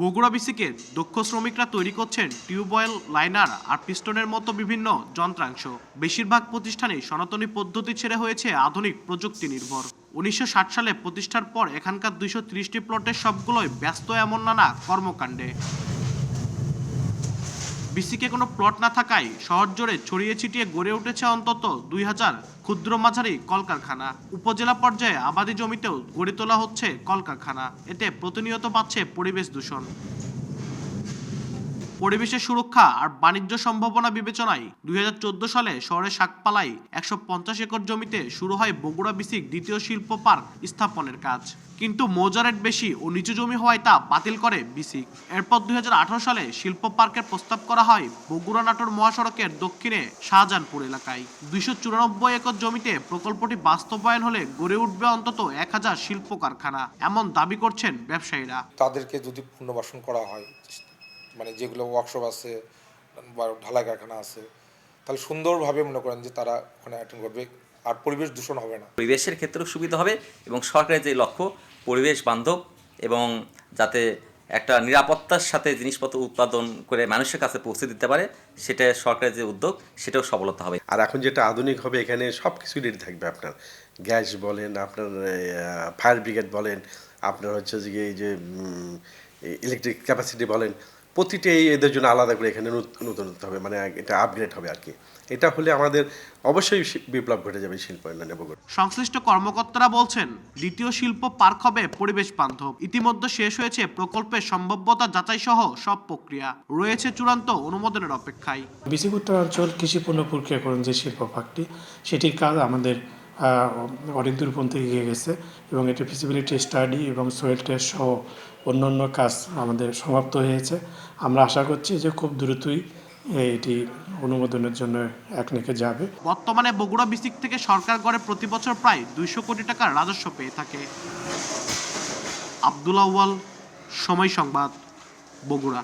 বগুড়া বিসিকে দক্ষ শ্রমিকরা তৈরি করছেন টিউবওয়েল লাইনার আর পিস্টনের মতো বিভিন্ন যন্ত্রাংশ। বেশিরভাগ প্রতিষ্ঠানে সনাতনী পদ্ধতি ছেড়ে হয়েছে আধুনিক প্রযুক্তি নির্ভর। উনিশশো ষাট সালে প্রতিষ্ঠার পর এখানকার দুইশো প্লটের সবগুলোই ব্যস্ত এমন নানা কর্মকাণ্ডে। বিসিকে কোনো প্লট না থাকায় শহর জুড়ে ছড়িয়ে ছিটিয়ে গড়ে উঠেছে অন্তত দুই হাজার ক্ষুদ্র মাঝারি কলকারখানা। উপজেলা পর্যায়ে আবাদি জমিতেও গড়ে তোলা হচ্ছে কলকারখানা। এতে প্রতিনিয়ত পাচ্ছে পরিবেশ দূষণ। পরিবেশের সুরক্ষা আর বাণিজ্য সম্ভাবনা বিবেচনায় দুই সালে শহরের শাকপালায় একশো পঞ্চাশ একর জমিতে শুরু হয় বগুড়া বিসিক দ্বিতীয় শিল্প পার্ক স্থাপনের কাজ। কিন্তু মৌজারেট বেশি ও নিচু জমি হওয়ায় তা বাতিল করে বিসিক। এরপর দুই হাজার আঠারো সালে শিল্প পার্কের প্রস্তাব করা হয় বগুড়া নাটোর মহাসড়কের দক্ষিণে শাহজাহানপুর এলাকায়। দুইশো চুরানব্বই একর জমিতে প্রকল্পটি বাস্তবায়ন হলে গড়ে উঠবে অন্তত এক হাজার শিল্প কারখানা এমন দাবি করছেন ব্যবসায়ীরা। তাদেরকে যদি পুনর্বাসন করা হয় মানে যেগুলো ওয়ার্কশপ আছে বা ঢালাই কারখানা আছে তাহলে সুন্দরভাবে মনে করেন যে তারা ওখানে অ্যাটেন্ড করবে। আর পরিবেশ দূষণ হবে না। পরিবেশের ক্ষেত্রেও সুবিধা হবে এবং সরকারের যে লক্ষ্য পরিবেশ বান্ধব এবং যাতে একটা নিরাপত্তার সাথে জিনিসপত্র উৎপাদন করে মানুষের কাছে পৌঁছে দিতে পারে সেটা সরকারের যে উদ্যোগ সেটাও সফলতা হবে। আর এখন যেটা আধুনিক হবে এখানে সব কিছু রেডি থাকবে আপনার। গ্যাস বলেন আপনার ফায়ার ব্রিগেড বলেন আপনার হচ্ছে যে এই যে ইলেকট্রিক ক্যাপাসিটি বলেন প্রতিটি এদের জন্য আলাদা করে এখানে নত- নতুন হবে মানে এটা আপগ্রেড হবে আর কি। এটা হলে আমাদের অবশ্যই বিপ্লব ঘটে যাবে শিল্প বগুড়া সংশ্লিষ্ট কর্মকর্তারা বলছেন দ্বিতীয় শিল্প পার্ক হবে পরিবেশ বান্ধব। ইতিমধ্যে শেষ হয়েছে প্রকল্পের সম্ভাব্যতা যাচাই সহ সব প্রক্রিয়া। রয়েছে চূড়ান্ত অনুমোদনের অপেক্ষায়। বিসিক উত্তরাঞ্চল কৃষি পণ্য প্রক্রিয়াকরণ যে শিল্প পার্কটি সেটির কাজ আমাদের অনেক দূর পর্যন্ত এগিয়ে গেছে এবং এটি ফিজিবিলিটি স্টাডি এবং সোয়েল টেস্ট সহ অন্য অন্য কাজ আমাদের সমাপ্ত হয়েছে। আমরা আশা করছি যে খুব দ্রুতই এটি অনুমোদনের জন্য এক একনেকে যাবে। বর্তমানে বগুড়া বিসিক থেকে সরকার গড়ে প্রতি বছর প্রায় দুইশো কোটি টাকার রাজস্ব পেয়ে থাকে। আব্দুল আউয়াল, সময় সংবাদ, বগুড়া।